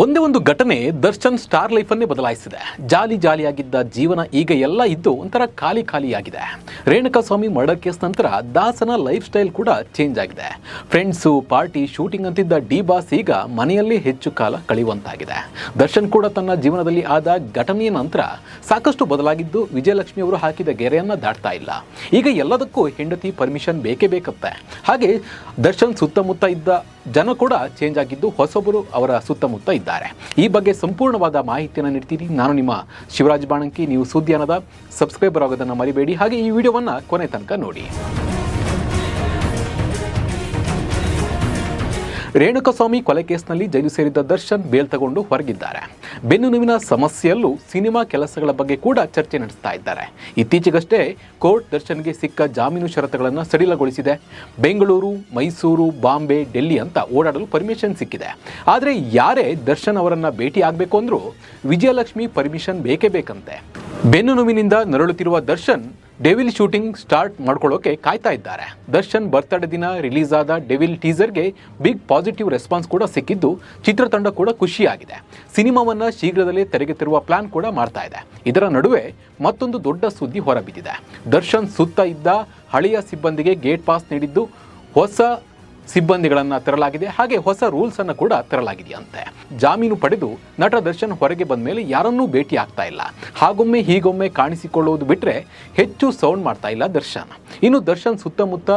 ಒಂದೇ ಒಂದು ಘಟನೆ ದರ್ಶನ್ ಸ್ಟಾರ್ ಲೈಫನ್ನೇ ಬದಲಾಯಿಸಿದೆ. ಜಾಲಿ ಜಾಲಿಯಾಗಿದ್ದ ಜೀವನ ಈಗ ಎಲ್ಲ ಇದ್ದು ಒಂಥರ ಖಾಲಿ ಖಾಲಿಯಾಗಿದೆ. ರೇಣುಕಾ ಸ್ವಾಮಿ ಮರ್ಡರ್ ಕೇಸ್ ನಂತರ ದಾಸನ ಲೈಫ್ ಸ್ಟೈಲ್ ಕೂಡ ಚೇಂಜ್ ಆಗಿದೆ. ಫ್ರೆಂಡ್ಸು, ಪಾರ್ಟಿ, ಶೂಟಿಂಗ್ ಅಂತಿದ್ದ ಡಿ ಬಾಸ್ ಈಗ ಮನೆಯಲ್ಲಿ ಹೆಚ್ಚು ಕಾಲ ಕಳೆಯುವಂತಾಗಿದೆ. ದರ್ಶನ್ ಕೂಡ ತನ್ನ ಜೀವನದಲ್ಲಿ ಆದ ಘಟನೆಯ ನಂತರ ಸಾಕಷ್ಟು ಬದಲಾಗಿದ್ದು ವಿಜಯಲಕ್ಷ್ಮಿ ಅವರು ಹಾಕಿದ ಗೆರೆಯನ್ನು ದಾಟ್ತಾ ಇಲ್ಲ. ಈಗ ಎಲ್ಲದಕ್ಕೂ ಹೆಂಡತಿ ಪರ್ಮಿಷನ್ ಬೇಕೇ ಬೇಕತ್ತೆ ಹಾಗೆ ದರ್ಶನ್ ಸುತ್ತಮುತ್ತ ಇದ್ದ ಜನ ಕೂಡ ಚೇಂಜ್ ಆಗಿದ್ದು ಹೊಸಬರು ಅವರ ಸುತ್ತಮುತ್ತ ಇದ್ದಾರೆ. ಈ ಬಗ್ಗೆ ಸಂಪೂರ್ಣವಾದ ಮಾಹಿತಿಯನ್ನು ನೀಡ್ತೀನಿ. ನಾನು ನಿಮ್ಮ ಶಿವರಾಜ್ ಬಾಣಂಕಿ. ನೀವು ಸುದ್ದಿಯಾನದ ಸಬ್ಸ್ಕ್ರೈಬರ್ ಆಗೋದನ್ನು ಮರಿಬೇಡಿ. ಹಾಗೆ ಈ ವಿಡಿಯೋವನ್ನು ಕೊನೆ ತನಕ ನೋಡಿ. ರೇಣುಕಸ್ವಾಮಿ ಕೊಲೆ ಕೇಸ್ನಲ್ಲಿ ಜೈಲು ಸೇರಿದ್ದ ದರ್ಶನ್ ಬೇಲ್ ತಗೊಂಡು ಹೊರಗಿದ್ದಾರೆ. ಬೆನ್ನು ನೋವಿನ ಸಮಸ್ಯೆಯಲ್ಲೂ ಸಿನಿಮಾ ಕೆಲಸಗಳ ಬಗ್ಗೆ ಕೂಡ ಚರ್ಚೆ ನಡೆಸ್ತಾ ಇದ್ದಾರೆ. ಇತ್ತೀಚೆಗಷ್ಟೇ ಕೋರ್ಟ್ ದರ್ಶನ್ಗೆ ಸಿಕ್ಕ ಜಾಮೀನು ಷರತ್ತುಗಳನ್ನು ಸಡಿಲಗೊಳಿಸಿದೆ. ಬೆಂಗಳೂರು, ಮೈಸೂರು, ಬಾಂಬೆ, ಡೆಲ್ಲಿ ಅಂತ ಓಡಾಡಲು ಪರ್ಮಿಷನ್ ಸಿಕ್ಕಿದೆ. ಆದರೆ ಯಾರೇ ದರ್ಶನ್ ಅವರನ್ನು ಭೇಟಿ ಆಗಬೇಕು ಅಂದರೂ ವಿಜಯಲಕ್ಷ್ಮಿ ಪರ್ಮಿಷನ್ ಬೇಕೇ ಬೇಕಂತೆ. ಬೆನ್ನು ನೋವಿನಿಂದ ನರಳುತ್ತಿರುವ ದರ್ಶನ್ ಡೆವಿಲ್ ಶೂಟಿಂಗ್ ಸ್ಟಾರ್ಟ್ ಮಾಡ್ಕೊಳ್ಳೋಕೆ ಕಾಯ್ತಾ ಇದ್ದಾರೆ. ದರ್ಶನ್ ಬರ್ತ್ಡೇ ದಿನ ರಿಲೀಸ್ ಆದ ಡೆವಿಲ್ ಟೀಸರ್ಗೆ ಬಿಗ್ ಪಾಸಿಟಿವ್ ರೆಸ್ಪಾನ್ಸ್ ಕೂಡ ಸಿಕ್ಕಿದ್ದು ಚಿತ್ರತಂಡ ಕೂಡ ಖುಷಿಯಾಗಿದೆ. ಸಿನಿಮಾವನ್ನು ಶೀಘ್ರದಲ್ಲೇ ತೆರೆಗೆ ತರುವ ಪ್ಲಾನ್ ಕೂಡ ಮಾಡ್ತಾ ಇದೆ. ಇದರ ನಡುವೆ ಮತ್ತೊಂದು ದೊಡ್ಡ ಸುದ್ದಿ ಹೊರಬಿದ್ದಿದೆ. ದರ್ಶನ್ ಸುತ್ತ ಇದ್ದ ಹಳೆಯ ಸಿಬ್ಬಂದಿಗೆ ಗೇಟ್ ಪಾಸ್ ನೀಡಿದ್ದು ಹೊಸ ಸಿಬ್ಬಂದಿಗಳನ್ನು ತರಲಾಗಿದೆ. ಹಾಗೆ ಹೊಸ ರೂಲ್ಸ್ ಅನ್ನು ಕೂಡ ತರಲಾಗಿದೆಯಂತೆ. ಜಾಮೀನು ಪಡೆದು ನಟ ದರ್ಶನ್ ಹೊರಗೆ ಬಂದ ಮೇಲೆ ಯಾರನ್ನೂ ಭೇಟಿ ಆಗ್ತಾ ಇಲ್ಲ. ಹಾಗೊಮ್ಮೆ ಹೀಗೊಮ್ಮೆ ಕಾಣಿಸಿಕೊಳ್ಳುವುದು ಬಿಟ್ಟರೆ ಹೆಚ್ಚು ಸೌಂಡ್ ಮಾಡ್ತಾ ಇಲ್ಲ ದರ್ಶನ್. ಇನ್ನು ದರ್ಶನ್ ಸುತ್ತಮುತ್ತ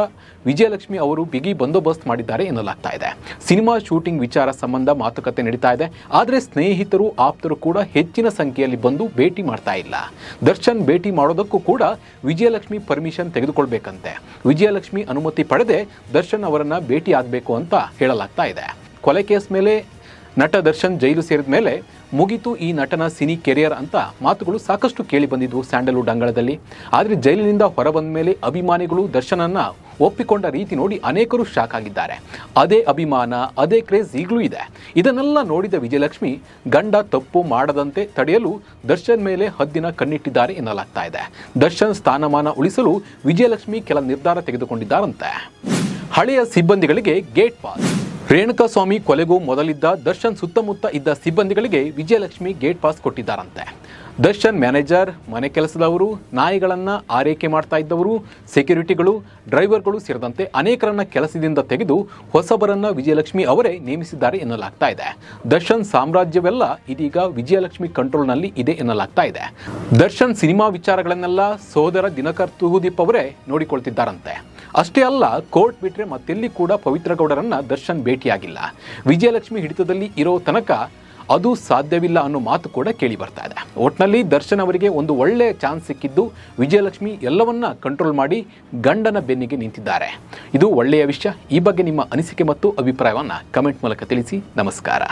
ವಿಜಯಲಕ್ಷ್ಮಿ ಅವರು ಬಿಗಿ ಬಂದೋಬಸ್ತ್ ಮಾಡಿದ್ದಾರೆ ಎನ್ನಲಾಗ್ತಾ ಇದೆ. ಸಿನಿಮಾ ಶೂಟಿಂಗ್ ವಿಚಾರ ಸಂಬಂಧ ಮಾತುಕತೆ ನಡೀತಾ ಇದೆ. ಆದರೆ ಸ್ನೇಹಿತರು, ಆಪ್ತರು ಕೂಡ ಹೆಚ್ಚಿನ ಸಂಖ್ಯೆಯಲ್ಲಿ ಬಂದು ಭೇಟಿ ಮಾಡ್ತಾ ಇಲ್ಲ. ದರ್ಶನ್ ಭೇಟಿ ಮಾಡೋದಕ್ಕೂ ಕೂಡ ವಿಜಯಲಕ್ಷ್ಮಿ ಪರ್ಮಿಷನ್ ತೆಗೆದುಕೊಳ್ಬೇಕಂತೆ. ವಿಜಯಲಕ್ಷ್ಮಿ ಅನುಮತಿ ಪಡೆದೇ ದರ್ಶನ್ ಅವರನ್ನ ಭೇಟಿ ಆಗಬೇಕು ಅಂತ ಹೇಳಲಾಗ್ತಾ ಇದೆ. ಕೊಲೆ ಕೇಸ್ ಮೇಲೆ ನಟ ದರ್ಶನ್ ಜೈಲು ಸೇರಿದ ಮೇಲೆ ಮುಗಿತು ಈ ನಟನ ಸಿನಿ ಕೆರಿಯರ್ ಅಂತ ಮಾತುಗಳು ಸಾಕಷ್ಟು ಕೇಳಿ ಬಂದಿದ್ವು ಸ್ಯಾಂಡಲ್ವುಡ್ ಅಂಗಳದಲ್ಲಿ. ಆದರೆ ಜೈಲಿನಿಂದ ಹೊರಬಂದ ಮೇಲೆ ಅಭಿಮಾನಿಗಳು ದರ್ಶನನ್ನ ಒಪ್ಪಿಕೊಂಡ ರೀತಿ ನೋಡಿ ಅನೇಕರು ಶಾಕ್ ಆಗಿದ್ದಾರೆ. ಅದೇ ಅಭಿಮಾನ, ಅದೇ ಕ್ರೇಜ್ ಈಗಲೂ ಇದೆ. ಇದನ್ನೆಲ್ಲ ನೋಡಿದ ವಿಜಯಲಕ್ಷ್ಮಿ, ಗಂಡ ತಪ್ಪು ಮಾಡದಂತೆ ತಡೆಯಲು ದರ್ಶನ್ ಮೇಲೆ ಹದ್ದಿನ ಕಣ್ಣಿಟ್ಟಿದ್ದಾರೆ ಎನ್ನಲಾಗ್ತಾ ಇದೆ. ದರ್ಶನ್ ಸ್ಥಾನಮಾನ ಉಳಿಸಲು ವಿಜಯಲಕ್ಷ್ಮಿ ಕೆಲ ನಿರ್ಧಾರ ತೆಗೆದುಕೊಂಡಿದ್ದಾರಂತೆ. ಹಳೆಯ ಸಿಬ್ಬಂದಿಗಳಿಗೆ ಗೇಟ್ ಪಾಸ್. ರೇಣುಕಾಸ್ವಾಮಿ ಕೊಲೆಗೂ ಮೊದಲಿದ್ದ ದರ್ಶನ್ ಸುತ್ತಮುತ್ತ ಇದ್ದ ಸಿಬ್ಬಂದಿಗಳಿಗೆ ವಿಜಯಲಕ್ಷ್ಮಿ ಗೇಟ್ ಪಾಸ್ ಕೊಟ್ಟಿದ್ದಾರಂತೆ. ದರ್ಶನ್ ಮ್ಯಾನೇಜರ್, ಮನೆ ಕೆಲಸದವರು, ನಾಯಿಗಳನ್ನು ಆರೈಕೆ ಮಾಡ್ತಾ ಇದ್ದವರು, ಸೆಕ್ಯೂರಿಟಿಗಳು, ಡ್ರೈವರ್ಗಳು ಸೇರಿದಂತೆ ಅನೇಕರನ್ನ ಕೆಲಸದಿಂದ ತೆಗೆದು ಹೊಸಬರನ್ನ ವಿಜಯಲಕ್ಷ್ಮಿ ಅವರೇ ನೇಮಿಸಿದ್ದಾರೆ ಎನ್ನಲಾಗ್ತಾ ಇದೆ. ದರ್ಶನ್ ಸಾಮ್ರಾಜ್ಯವೆಲ್ಲ ಇದೀಗ ವಿಜಯಲಕ್ಷ್ಮಿ ಕಂಟ್ರೋಲ್ನಲ್ಲಿ ಇದೆ ಎನ್ನಲಾಗ್ತಾ ಇದೆ. ದರ್ಶನ್ ಸಿನಿಮಾ ವಿಚಾರಗಳನ್ನೆಲ್ಲ ಸೋದರ ದಿನಕರ್ ತುಹುದೀಪ್ ಅವರೇ ನೋಡಿಕೊಳ್ತಿದ್ದಾರಂತೆ. ಅಷ್ಟೇ ಅಲ್ಲ, ಕೋರ್ಟ್ ಬಿಟ್ರೆ ಮತ್ತೆಲ್ಲಿ ಕೂಡ ಪವಿತ್ರ ಗೌಡರನ್ನ ದರ್ಶನ್ ಭೇಟಿಯಾಗಿಲ್ಲ. ವಿಜಯಲಕ್ಷ್ಮಿ ಹಿಡಿತದಲ್ಲಿ ಇರೋ ತನಕ ಅದು ಸಾಧ್ಯವಿಲ್ಲ ಅನ್ನೋ ಮಾತು ಕೂಡ ಕೇಳಿ ಬರ್ತಾ ಇದೆ. ಒಟ್ನಲ್ಲಿ ದರ್ಶನ್ ಅವರಿಗೆ ಒಂದು ಒಳ್ಳೆಯ ಚಾನ್ಸ್ ಸಿಕ್ಕಿದ್ದು ವಿಜಯಲಕ್ಷ್ಮಿ ಎಲ್ಲವನ್ನ ಕಂಟ್ರೋಲ್ ಮಾಡಿ ಗಂಡನ ಬೆನ್ನಿಗೆ ನಿಂತಿದ್ದಾರೆ. ಇದು ಒಳ್ಳೆಯ ವಿಷಯ. ಈ ಬಗ್ಗೆ ನಿಮ್ಮ ಅನಿಸಿಕೆ ಮತ್ತು ಅಭಿಪ್ರಾಯವನ್ನು ಕಮೆಂಟ್ ಮೂಲಕ ತಿಳಿಸಿ. ನಮಸ್ಕಾರ.